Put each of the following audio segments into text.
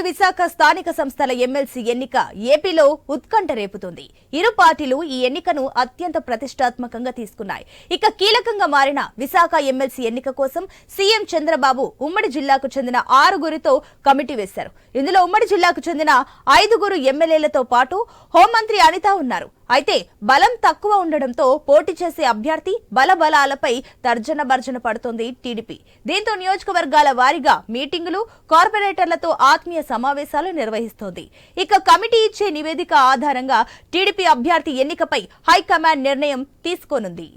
విశాఖ స్థానిక సంస్థల ఎమ్మెల్సీ ఎన్నిక ఏపీలో ఉత్కంఠ రేపుతుంది. ఇరు పార్టీలు ఈ ఎన్నికను అత్యంత ప్రతిష్టాత్మకంగా తీసుకున్నాయి. ఇక కీలకంగా మారిన విశాఖ ఎమ్మెల్సీ ఎన్నిక కోసం సీఎం చంద్రబాబు ఉమ్మడి జిల్లాకు చెందిన ఆరుగురితో కమిటీ వేశారు. ఇందులో ఉమ్మడి జిల్లాకు చెందిన ఐదుగురు ఎమ్మెల్యేలతో పాటు హోంమంత్రి అనిత ఉన్నారు. అయితే బలం తక్కువ ఉండడంతో పోటీ చేసే అభ్యర్థి బలబలాలపై తర్జన భర్జన పడుతోంది టీడీపీ. దీంతో నియోజకవర్గాల వారీగా మీటింగులు కార్పొరేటర్లతో ఆత్మీయ సమావేశాలు నిర్వహిస్తోంది. ఇక కమిటీ ఇచ్చే నివేదిక ఆధారంగా టీడీపీ అభ్యర్థి ఎన్నికపై హైకమాండ్ నిర్ణయం తీసుకోనుంది.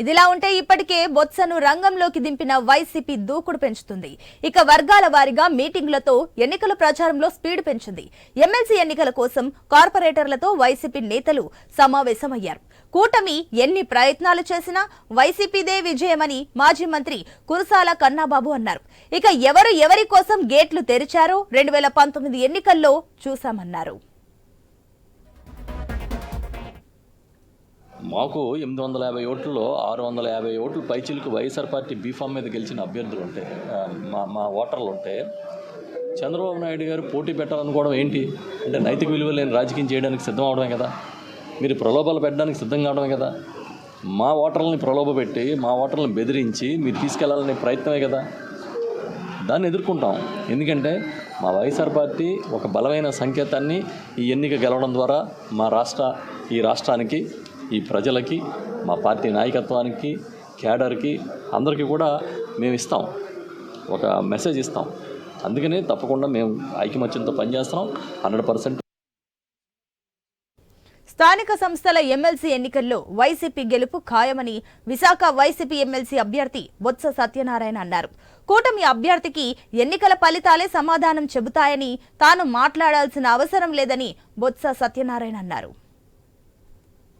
ఇదిలా ఉంటే ఇప్పటికే బొత్సను రంగంలోకి దింపిన వైసీపీ దూకుడు పెంచుతుంది. ఇక వర్గాల వారీగా మీటింగులతో ఎన్నికల ప్రచారంలో స్పీడ్ పెంచింది. ఎమ్మెల్సీ ఎన్నికల కోసం కార్పొరేటర్లతో వైసీపీ నేతలు సమావేశమయ్యారు. కూటమి ఎన్ని ప్రయత్నాలు చేసినా వైసీపీదే విజయమని మాజీ మంత్రి కురసాల కన్నాబాబు అన్నారు. ఇక ఎవరు ఎవరి కోసం గేట్లు తెరిచారో రెండు వేల పంతొమ్మిది ఎన్నికల్లో చూశామన్నారు. మాకు ఎనిమిది వందల యాభై ఓట్లలో ఆరు వందల యాభై ఓట్లు పైచిలకు వైఎస్ఆర్ పార్టీ బీఫామ్ మీద గెలిచిన అభ్యర్థులు ఉంటే మా మా ఓటర్లు ఉంటే చంద్రబాబు నాయుడు గారు పోటీ పెట్టాలనుకోవడం ఏంటి? అంటే నైతిక విలువ లేని రాజకీయం చేయడానికి సిద్ధం అవడమే కదా. మీరు ప్రలోభాలు పెట్టడానికి సిద్ధం కావడమే కదా. మా ఓటర్లని ప్రలోభ పెట్టి మా ఓటర్లను బెదిరించి మీరు తీసుకెళ్ళాలనే ప్రయత్నమే కదా. దాన్ని ఎదుర్కొంటాం. ఎందుకంటే మా వైఎస్ఆర్ పార్టీ ఒక బలమైన సంకేతాన్ని ఈ ఎన్నిక గెలవడం ద్వారా మా రాష్ట్ర ఈ రాష్ట్రానికి ఈ ప్రజలకి మా పార్టీ నాయకత్వానికి క్యాడర్కి అందరికీ కూడా మేము ఇస్తాం. ఒక మెసేజ్ ఇస్తాం. అందుకనే తప్పకుండా మేము ఐకమత్యంతో పనిచేస్తాం హండ్రెడ్ పర్సెంట్ స్థానిక సంస్థల ఎమ్మెల్సీ ఎన్నికల్లో వైసీపీ గెలుపు ఖాయమని విశాఖ వైసీపీ ఎమ్మెల్సీ అభ్యర్థి బొత్స సత్యనారాయణ అన్నారు. కూటమి అభ్యర్థికి ఎన్నికల ఫలితాలే సమాధానం చెబుతాయని తాను మాట్లాడాల్సిన అవసరం లేదని బొత్స సత్యనారాయణ అన్నారు.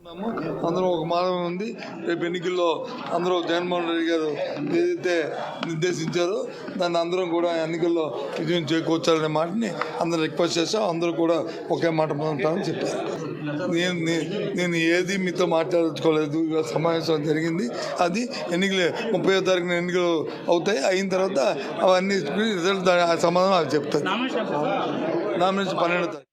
అందరం ఒక మార్గం ఉంది రేపు ఎన్నికల్లో అందరూ జగన్మోహన్ రెడ్డి గారు ఏదైతే నిర్దేశించారో దాన్ని అందరం కూడా ఎన్నికల్లో విజయం చేకూర్చాలనే మాటని అందరూ రిక్వెస్ట్ చేశాం. అందరూ కూడా ఒకే మాట ఉంటామని చెప్పారు. నేను నేను ఏది మీతో మాట్లాడుకోలేదు. సమావేశం జరిగింది. అది ఎన్నికలు ముప్పై తారీఖున ఎన్నికలు అవుతాయి. అయిన తర్వాత అవన్నీ రిజల్ట్ సమాధానం అది చెప్తారు. నామినేషన్ పన్నెండో తారీఖు.